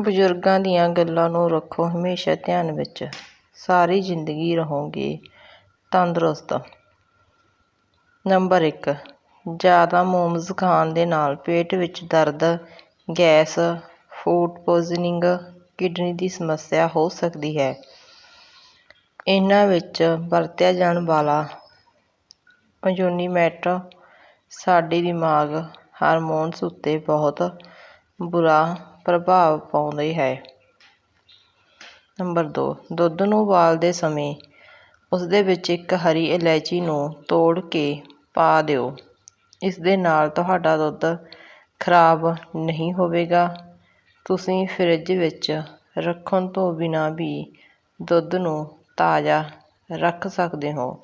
ਬਜ਼ੁਰਗਾਂ ਦੀਆਂ ਗੱਲਾਂ ਨੂੰ ਰੱਖੋ ਹਮੇਸ਼ਾ ਧਿਆਨ ਵਿੱਚ। ਸਾਰੀ ਜ਼ਿੰਦਗੀ ਰਹੋਗੇ ਤੰਦਰੁਸਤ। ਨੰਬਰ ਇੱਕ, ਜ਼ਿਆਦਾ ਮੋਮਜ਼ ਖਾਣ ਦੇ ਨਾਲ ਪੇਟ ਵਿੱਚ ਦਰਦ, ਗੈਸ, ਫੂਡ ਪੋਇਜ਼ਨਿੰਗ, ਕਿਡਨੀ ਦੀ ਸਮੱਸਿਆ ਹੋ ਸਕਦੀ ਹੈ। ਇਹਨਾਂ ਵਿੱਚ ਵਰਤਿਆ ਜਾਣ ਵਾਲਾ ਅਯੋਨੀਮੈਟ ਸਾਡੇ ਦਿਮਾਗ ਹਾਰਮੋਨਸ ਉੱਤੇ ਬਹੁਤ ਬੁਰਾ ਪ੍ਰਭਾਵ ਪਾਉਂਦੀ ਹੈ। ਨੰਬਰ ਦੋ, ਦੁੱਧ ਨੂੰ ਉਬਾਲਦੇ ਸਮੇਂ ਉਸਦੇ ਵਿੱਚ ਇੱਕ ਹਰੀ ਇਲਾਇਚੀ ਨੂੰ ਤੋੜ ਕੇ ਪਾ ਦਿਓ। ਇਸ ਦੇ ਨਾਲ ਤੁਹਾਡਾ ਦੁੱਧ ਖਰਾਬ ਨਹੀਂ ਹੋਵੇਗਾ। ਤੁਸੀਂ ਫਰਿੱਜ ਵਿੱਚ ਰੱਖਣ ਤੋਂ ਬਿਨਾਂ ਵੀ ਦੁੱਧ ਨੂੰ ਤਾਜ਼ਾ ਰੱਖ ਸਕਦੇ ਹੋ।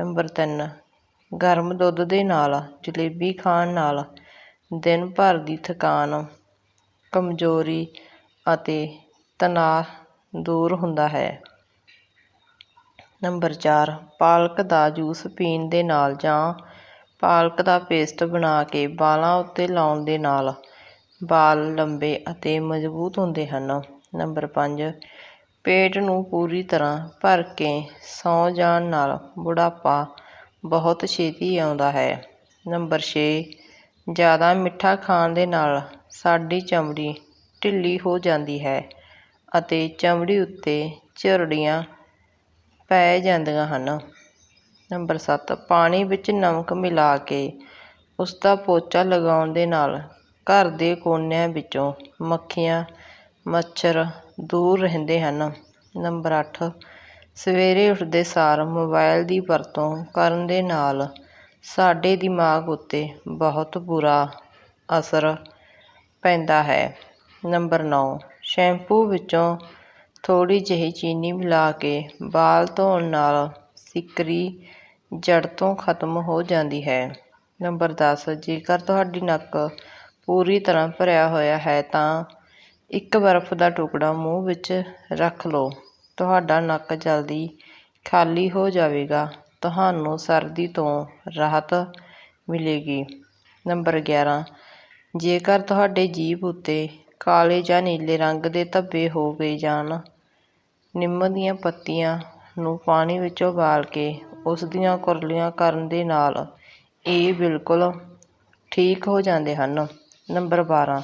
ਨੰਬਰ ਤਿੰਨ, ਗਰਮ ਦੁੱਧ ਦੇ ਨਾਲ ਜਲੇਬੀ ਖਾਣ ਨਾਲ ਦਿਨ ਭਰ ਦੀ ਥਕਾਨ ਕਮਜ਼ੋਰੀ ਅਤੇ ਤਣਾਅ ਦੂਰ ਹੁੰਦਾ ਹੈ। ਨੰਬਰ ਚਾਰ, ਪਾਲਕ ਦਾ ਜੂਸ ਪੀਣ ਦੇ ਨਾਲ ਜਾਂ ਪਾਲਕ ਦਾ ਪੇਸਟ ਬਣਾ ਕੇ ਵਾਲਾਂ ਉੱਤੇ ਲਾਉਣ ਦੇ ਨਾਲ ਵਾਲ ਲੰਬੇ ਅਤੇ ਮਜ਼ਬੂਤ ਹੁੰਦੇ ਹਨ। ਨੰਬਰ ਪੰਜ, ਪੇਟ ਨੂੰ ਪੂਰੀ ਤਰ੍ਹਾਂ ਭਰ ਕੇ ਸੌਂ ਜਾਣ ਨਾਲ ਬੁਢਾਪਾ ਬਹੁਤ ਛੇਤੀ ਆਉਂਦਾ ਹੈ। ਨੰਬਰ ਛੇ ਜ਼ਿਆਦਾ ਮਿੱਠਾ ਖਾਣ ਦੇ ਨਾਲ ਸਾਡੀ ਚਮੜੀ ਢਿੱਲੀ ਹੋ ਜਾਂਦੀ ਹੈ ਅਤੇ ਚਮੜੀ ਉੱਤੇ ਝੁਰੜੀਆਂ ਪੈ ਜਾਂਦੀਆਂ ਹਨ। ਨੰਬਰ ਸੱਤ, ਪਾਣੀ ਵਿੱਚ ਨਮਕ ਮਿਲਾ ਕੇ ਉਸ ਦਾ ਪੋਚਾ ਲਗਾਉਣ ਦੇ ਨਾਲ ਘਰ ਦੇ ਕੋਨਿਆਂ ਵਿੱਚੋਂ ਮੱਖੀਆਂ, ਮੱਛਰ ਦੂਰ ਰਹਿੰਦੇ ਹਨ। ਨੰਬਰ ਅੱਠ, ਸਵੇਰੇ ਉੱਠਦੇ ਸਾਰ ਮੋਬਾਈਲ ਦੀ ਵਰਤੋਂ ਕਰਨ ਦੇ ਨਾਲ ਸਾਡੇ ਦਿਮਾਗ ਉੱਤੇ ਬਹੁਤ ਬੁਰਾ ਅਸਰ ਪੈਂਦਾ ਹੈ। ਨੰਬਰ ਨੌਂ, ਸ਼ੈਂਪੂ ਵਿੱਚੋਂ ਥੋੜ੍ਹੀ ਜਿਹੀ ਚੀਨੀ ਮਿਲਾ ਕੇ ਵਾਲ ਧੋਣ ਨਾਲ ਸਿੱਕਰੀ ਜੜ੍ਹ ਤੋਂ ਖਤਮ ਹੋ ਜਾਂਦੀ ਹੈ। ਨੰਬਰ ਦਸ, ਜੇਕਰ ਤੁਹਾਡੀ ਨੱਕ ਪੂਰੀ ਤਰ੍ਹਾਂ ਭਰਿਆ ਹੋਇਆ ਹੈ ਤਾਂ ਇੱਕ ਬਰਫ਼ ਦਾ ਟੁਕੜਾ ਮੂੰਹ ਵਿੱਚ ਰੱਖ ਲਓ। ਤੁਹਾਡਾ ਨੱਕ ਜਲਦੀ ਖਾਲੀ ਹੋ ਜਾਵੇਗਾ। ਤੁਹਾਨੂੰ ਸਰਦੀ ਤੋਂ ਰਾਹਤ ਮਿਲੇਗੀ। ਨੰਬਰ ਗਿਆਰਾਂ, ਜੇਕਰ ਤੁਹਾਡੇ ਜੀਭ ਉੱਤੇ ਕਾਲੇ ਜਾਂ ਨੀਲੇ ਰੰਗ ਦੇ ਧੱਬੇ ਹੋ ਗਏ ਜਾਣ, ਨਿੰਮ ਦੀਆਂ ਪੱਤੀਆਂ ਨੂੰ ਪਾਣੀ ਵਿੱਚ ਉਬਾਲ ਕੇ ਉਸ ਦੀਆਂ ਕੁਰਲੀਆਂ ਕਰਨ ਦੇ ਨਾਲ ਇਹ ਬਿਲਕੁਲ ਠੀਕ ਹੋ ਜਾਂਦੇ ਹਨ। ਨੰਬਰ ਬਾਰ੍ਹਾਂ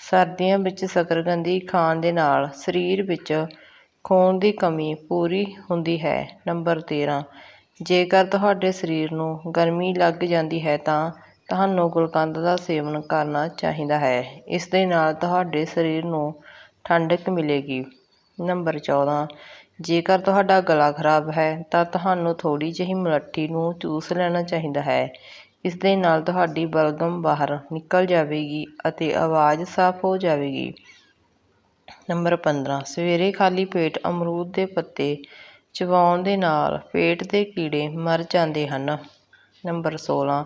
ਸਰਦੀਆਂ ਵਿੱਚ ਸ਼ੱਕਰਕੰਦੀ ਖਾਣ ਦੇ ਨਾਲ ਸਰੀਰ ਵਿੱਚ ਖੂਨ ਦੀ ਕਮੀ ਪੂਰੀ ਹੁੰਦੀ ਹੈ। ਨੰਬਰ ਤੇਰ੍ਹਾਂ ਜੇਕਰ ਤੁਹਾਡੇ ਸਰੀਰ ਨੂੰ ਗਰਮੀ ਲੱਗ ਜਾਂਦੀ ਹੈ ਤਾਂ ਤੁਹਾਨੂੰ ਗੁਲਕੰਦ ਦਾ ਸੇਵਨ ਕਰਨਾ ਚਾਹੀਦਾ ਹੈ। ਇਸ ਦੇ ਨਾਲ ਤੁਹਾਡੇ ਸਰੀਰ ਨੂੰ ਠੰਡਕ ਮਿਲੇਗੀ। ਨੰਬਰ ਚੌਦਾਂ, ਜੇਕਰ ਤੁਹਾਡਾ ਗਲਾ ਖਰਾਬ ਹੈ ਤਾਂ ਤੁਹਾਨੂੰ ਥੋੜ੍ਹੀ ਜਿਹੀ ਮਲੱਠੀ ਨੂੰ ਚੂਸ ਲੈਣਾ ਚਾਹੀਦਾ ਹੈ। ਇਸ ਦੇ ਨਾਲ ਤੁਹਾਡੀ ਬਲਗਮ ਬਾਹਰ ਨਿਕਲ ਜਾਵੇਗੀ ਅਤੇ ਆਵਾਜ਼ ਸਾਫ਼ ਹੋ ਜਾਵੇਗੀ। ਨੰਬਰ ਪੰਦਰਾਂ, ਸਵੇਰੇ ਖਾਲੀ ਪੇਟ ਅਮਰੂਦ ਦੇ ਪੱਤੇ ਚਬਾਉਣ ਦੇ ਨਾਲ ਪੇਟ ਦੇ ਕੀੜੇ ਮਰ ਜਾਂਦੇ ਹਨ। ਨੰਬਰ ਸੋਲ੍ਹਾਂ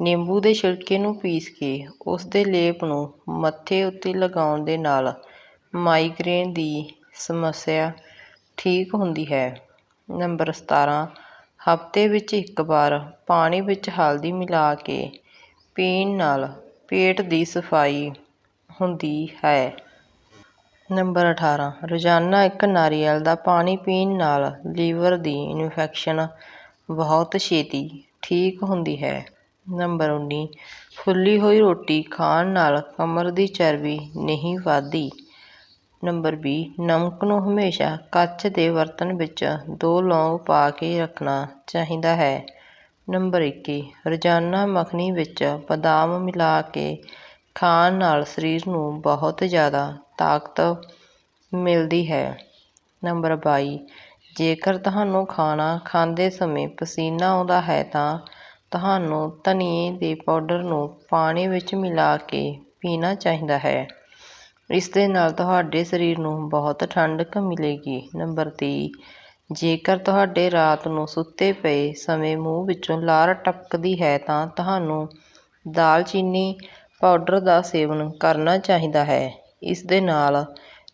ਨਿੰਬੂ ਦੇ ਛਿਲਕੇ ਨੂੰ ਪੀਸ ਕੇ ਉਸ ਦੇ ਲੇਪ ਨੂੰ ਮੱਥੇ ਉੱਤੇ ਲਗਾਉਣ ਦੇ ਨਾਲ ਮਾਈਗ੍ਰੇਨ ਦੀ ਸਮੱਸਿਆ ਠੀਕ ਹੁੰਦੀ ਹੈ। ਨੰਬਰ ਸਤਾਰ੍ਹਾਂ ਹਫ਼ਤੇ ਵਿੱਚ ਇੱਕ ਵਾਰ ਪਾਣੀ ਵਿੱਚ ਹਲਦੀ ਮਿਲਾ ਕੇ ਪੀਣ ਨਾਲ ਪੇਟ ਦੀ ਸਫ਼ਾਈ ਹੁੰਦੀ ਹੈ। ਨੰਬਰ ਅਠਾਰਾਂ, ਰੋਜ਼ਾਨਾ ਇੱਕ ਨਾਰੀਅਲ ਦਾ ਪਾਣੀ ਪੀਣ ਨਾਲ ਲੀਵਰ ਦੀ ਇਨਫੈਕਸ਼ਨ ਬਹੁਤ ਛੇਤੀ ਠੀਕ ਹੁੰਦੀ ਹੈ। ਨੰਬਰ ਉੱਨੀ, ਫੁੱਲੀ ਹੋਈ ਰੋਟੀ ਖਾਣ ਨਾਲ ਕਮਰ ਦੀ ਚਰਬੀ ਨਹੀਂ ਵੱਧਦੀ। ਨੰਬਰ ਵੀਹ, ਨਮਕ ਨੂੰ ਹਮੇਸ਼ਾ ਕੱਚ ਦੇ ਬਰਤਨ ਵਿੱਚ ਦੋ ਲੌਂਗ ਪਾ ਕੇ ਰੱਖਣਾ ਚਾਹੀਦਾ ਹੈ। ਨੰਬਰ ਇੱਕੀ, ਰੋਜ਼ਾਨਾ ਮੱਖਣੀ ਵਿੱਚ ਬਦਾਮ ਮਿਲਾ ਕੇ ਖਾਣ ਨਾਲ ਸਰੀਰ ਨੂੰ ਬਹੁਤ ਜ਼ਿਆਦਾ ਤਾਕਤ ਮਿਲਦੀ ਹੈ। ਨੰਬਰ ਬਾਈ, ਜੇਕਰ ਤੁਹਾਨੂੰ ਖਾਣਾ ਖਾਂਦੇ ਸਮੇਂ ਪਸੀਨਾ ਆਉਂਦਾ ਹੈ ਤਾਂ ਤੁਹਾਨੂੰ ਧਨੀਏ ਦੇ ਪਾਊਡਰ ਨੂੰ ਪਾਣੀ ਵਿੱਚ ਮਿਲਾ ਕੇ ਪੀਣਾ ਚਾਹੀਦਾ ਹੈ। ਇਸ ਦੇ ਨਾਲ ਤੁਹਾਡੇ ਸਰੀਰ ਨੂੰ ਬਹੁਤ ਠੰਡਕ ਮਿਲੇਗੀ। ਨੰਬਰ ਤੀਹ, ਜੇਕਰ ਤੁਹਾਡੇ ਰਾਤ ਨੂੰ ਸੁੱਤੇ ਪਏ ਸਮੇਂ ਮੂੰਹ ਵਿੱਚੋਂ ਲਾਰ ਟਪਕਦੀ ਹੈ ਤਾਂ ਤੁਹਾਨੂੰ ਦਾਲਚੀਨੀ ਪਾਊਡਰ ਦਾ ਸੇਵਨ ਕਰਨਾ ਚਾਹੀਦਾ ਹੈ। ਇਸ ਦੇ ਨਾਲ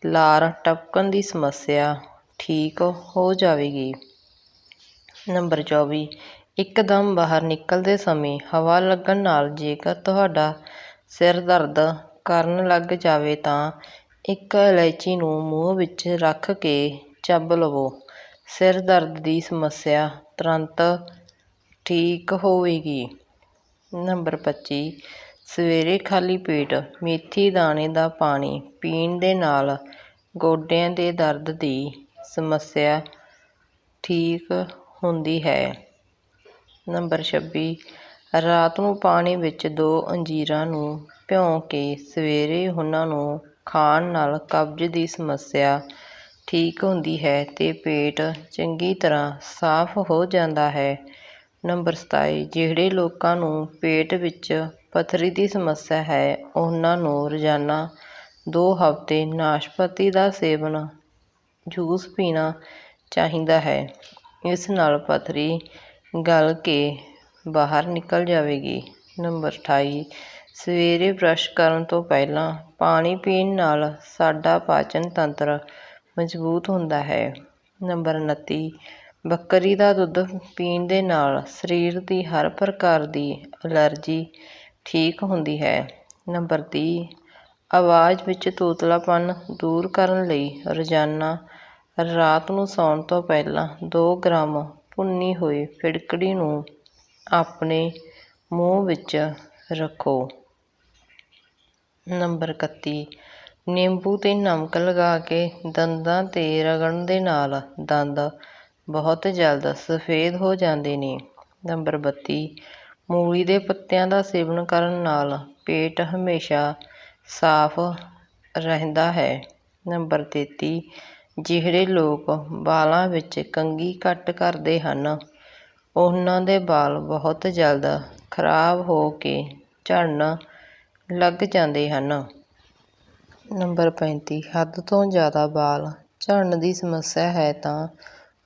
ਲਾਰ ਟਪਕਣ ਦੀ ਸਮੱਸਿਆ ਠੀਕ ਹੋ ਜਾਵੇਗੀ। ਨੰਬਰ ਚੌਵੀ, ਇੱਕਦਮ ਬਾਹਰ ਨਿਕਲਦੇ ਸਮੇਂ ਹਵਾ ਲੱਗਣ ਨਾਲ ਜੇਕਰ ਤੁਹਾਡਾ ਸਿਰ ਦਰਦ ਕਰਨ ਲੱਗ ਜਾਵੇ ਤਾਂ ਇੱਕ ਇਲਾਇਚੀ ਨੂੰ ਮੂੰਹ ਵਿੱਚ ਰੱਖ ਕੇ ਚੱਬ ਲਵੋ। ਸਿਰ ਦਰਦ ਦੀ ਸਮੱਸਿਆ ਤੁਰੰਤ ਠੀਕ ਹੋਵੇਗੀ। ਨੰਬਰ 25 ਸਵੇਰੇ ਖਾਲੀ ਪੇਟ ਮੇਥੀ ਦਾਣੇ ਦਾ ਪਾਣੀ ਪੀਣ ਦੇ ਨਾਲ ਗੋਡਿਆਂ ਦੇ ਦਰਦ ਦੀ ਸਮੱਸਿਆ ਠੀਕ ਹੁੰਦੀ ਹੈ। ਨੰਬਰ 26 ਰਾਤ ਨੂੰ ਪਾਣੀ ਵਿੱਚ ਦੋ ਅੰਜੀਰਾਂ ਨੂੰ ਭਿਓਂ ਕੇ ਸਵੇਰੇ ਉਹਨਾਂ ਨੂੰ ਖਾਣ ਨਾਲ ਕਬਜ਼ ਦੀ ਸਮੱਸਿਆ ਠੀਕ ਹੁੰਦੀ ਹੈ ਅਤੇ ਪੇਟ ਚੰਗੀ ਤਰ੍ਹਾਂ ਸਾਫ਼ ਹੋ ਜਾਂਦਾ ਹੈ। ਨੰਬਰ 27 ਜਿਹੜੇ ਲੋਕਾਂ ਨੂੰ ਪੇਟ ਵਿੱਚ ਪੱਥਰੀ ਦੀ ਸਮੱਸਿਆ ਹੈ। ਉਹਨਾਂ ਨੂੰ ਰੋਜ਼ਾਨਾ ਦੋ ਹਫ਼ਤੇ ਨਾਸ਼ਪਾਤੀ ਦਾ ਸੇਵਨ, ਜੂਸ ਪੀਣਾ ਚਾਹੀਦਾ ਹੈ। ਇਸ ਨਾਲ ਪੱਥਰੀ ਗਲ ਕੇ ਬਾਹਰ ਨਿਕਲ ਜਾਵੇਗੀ। ਨੰਬਰ 28 ਸਵੇਰੇ ਬਰੱਸ਼ ਕਰਨ ਤੋਂ ਪਹਿਲਾਂ ਪਾਣੀ ਪੀਣ ਨਾਲ ਸਾਡਾ ਪਾਚਨ ਤੰਤਰ ਮਜ਼ਬੂਤ ਹੁੰਦਾ ਹੈ। ਨੰਬਰ 29 ਬੱਕਰੀ ਦਾ ਦੁੱਧ ਪੀਣ ਦੇ ਨਾਲ ਸਰੀਰ ਦੀ ਹਰ ਪ੍ਰਕਾਰ ਦੀ ਐਲਰਜੀ ਠੀਕ ਹੁੰਦੀ ਹੈ। ਨੰਬਰ ਤੀਹ, ਆਵਾਜ਼ ਵਿੱਚ ਤੋਤਲਾਪਨ ਦੂਰ ਕਰਨ ਲਈ ਰੋਜ਼ਾਨਾ ਰਾਤ ਨੂੰ ਸੌਣ ਤੋਂ ਪਹਿਲਾਂ ਦੋ ਗ੍ਰਾਮ ਭੁੰਨੀ ਹੋਈ ਫਿੜਕੜੀ ਨੂੰ ਆਪਣੇ ਮੂੰਹ ਵਿੱਚ ਰੱਖੋ। ਨੰਬਰ 31 ਨਿੰਬੂ ਤੇ ਨਮਕ ਲਗਾ ਕੇ ਦੰਦਾਂ ਤੇ ਰਗੜਨ ਦੇ ਨਾਲ ਦੰਦ ਬਹੁਤ ਜਲਦ ਸਫੇਦ ਹੋ ਜਾਂਦੇ ਨੇ। ਨੰਬਰ 32 ਮੂਲੀ ਦੇ ਪੱਤਿਆਂ ਦਾ ਸੇਵਨ ਕਰਨ ਨਾਲ ਪੇਟ ਹਮੇਸ਼ਾ ਸਾਫ਼ ਰਹਿੰਦਾ ਹੈ। ਨੰਬਰ 33 ਜਿਹੜੇ ਲੋਕ ਵਾਲਾਂ ਵਿੱਚ ਕੰਘੀ ਘੱਟ ਕਰਦੇ ਹਨ, ਉਹਨਾਂ ਦੇ ਵਾਲ ਬਹੁਤ ਜਲਦ ਖਰਾਬ ਹੋ ਕੇ ਝੜਨ ਲੱਗ ਜਾਂਦੇ ਹਨ। ਨੰਬਰ 35 ਹੱਦ ਤੋਂ ਜ਼ਿਆਦਾ ਵਾਲ ਝੜਨ ਦੀ ਸਮੱਸਿਆ ਹੈ ਤਾਂ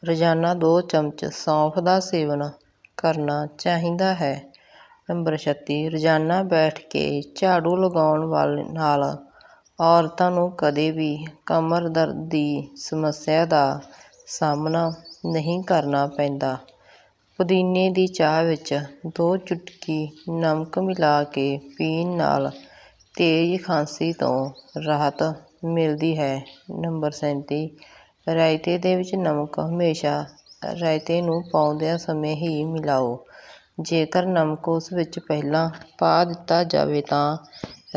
ਰੋਜ਼ਾਨਾ ਦੋ ਚਮਚ ਸੌਂਫ ਦਾ ਸੇਵਨ ਕਰਨਾ ਚਾਹੀਦਾ ਹੈ। ਨੰਬਰ 36 ਰੋਜ਼ਾਨਾ ਬੈਠ ਕੇ ਝਾੜੂ ਲਗਾਉਣ ਵਾਲੇ ਨਾਲ ਔਰਤਾਂ ਨੂੰ ਕਦੇ ਵੀ ਕਮਰ ਦਰਦ ਦੀ ਸਮੱਸਿਆ ਦਾ ਸਾਹਮਣਾ ਨਹੀਂ ਕਰਨਾ ਪੈਂਦਾ। ਪੁਦੀਨੇ ਦੀ ਚਾਹ ਵਿੱਚ ਦੋ ਚੁਟਕੀ ਨਮਕ ਮਿਲਾ ਕੇ ਪੀਣ ਨਾਲ ਤੇਜ਼ ਖਾਂਸੀ ਤੋਂ ਰਾਹਤ ਮਿਲਦੀ ਹੈ। ਨੰਬਰ 37 ਰਾਇਤੇ ਦੇ ਵਿੱਚ ਨਮਕ ਹਮੇਸ਼ਾ ਰਾਇਤੇ ਨੂੰ ਪਾਉਂਦਿਆਂ ਸਮੇਂ ਹੀ ਮਿਲਾਓ। ਜੇਕਰ ਨਮਕ ਉਸ ਵਿੱਚ ਪਹਿਲਾਂ ਪਾ ਦਿੱਤਾ ਜਾਵੇ ਤਾਂ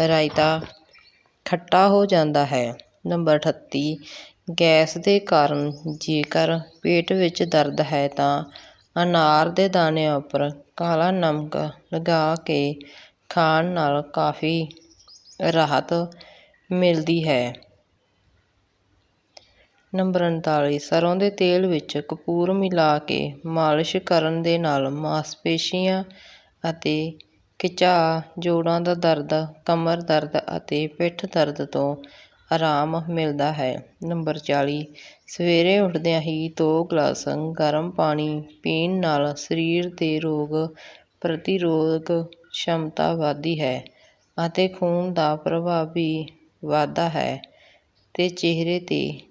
ਰਾਇਤਾ ਖੱਟਾ ਹੋ ਜਾਂਦਾ ਹੈ। ਨੰਬਰ 38 ਗੈਸ ਦੇ ਕਾਰਨ ਜੇਕਰ ਪੇਟ ਵਿੱਚ ਦਰਦ ਹੈ ਤਾਂ ਅਨਾਰ ਦੇ ਦਾਣਿਆਂ ਉੱਪਰ ਕਾਲਾ ਨਮਕ ਲਗਾ ਕੇ ਖਾਣ ਨਾਲ ਕਾਫ਼ੀ ਰਾਹਤ ਮਿਲਦੀ ਹੈ। ਨੰਬਰ ਉਨਤਾਲੀ, ਸਰ੍ਹੋਂ ਦੇ ਤੇਲ ਵਿੱਚ ਕਪੂਰ ਮਿਲਾ ਕੇ ਮਾਲਿਸ਼ ਕਰਨ ਦੇ ਨਾਲ ਮਾਸਪੇਸ਼ੀਆਂ ਅਤੇ ਖਿਚਾਅ ਜੋੜਾਂ ਦਾ ਦਰਦ, ਕਮਰ ਦਰਦ ਅਤੇ ਪਿੱਠ ਦਰਦ ਤੋਂ ਆਰਾਮ ਮਿਲਦਾ ਹੈ। ਨੰਬਰ ਚਾਲੀ, ਸਵੇਰੇ ਉੱਠਦਿਆਂ ਹੀ ਦੋ ਗਲਾਸ ਗਰਮ ਪਾਣੀ ਪੀਣ ਨਾਲ ਸਰੀਰ ਦੇ ਰੋਗ ਪ੍ਰਤੀਰੋਧਕ ਸ਼ਮਤਾ ਵੱਧਦੀ ਹੈ ਅਤੇ ਖੂਨ ਦਾ ਪ੍ਰਭਾਵ ਵੀ ਵੱਧਦਾ ਹੈ ਅਤੇ ਚਿਹਰੇ 'ਤੇ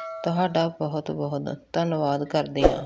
ਤੁਹਾਡਾ ਬਹੁਤ ਬਹੁਤ ਧੰਨਵਾਦ ਕਰਦੇ ਹਾਂ।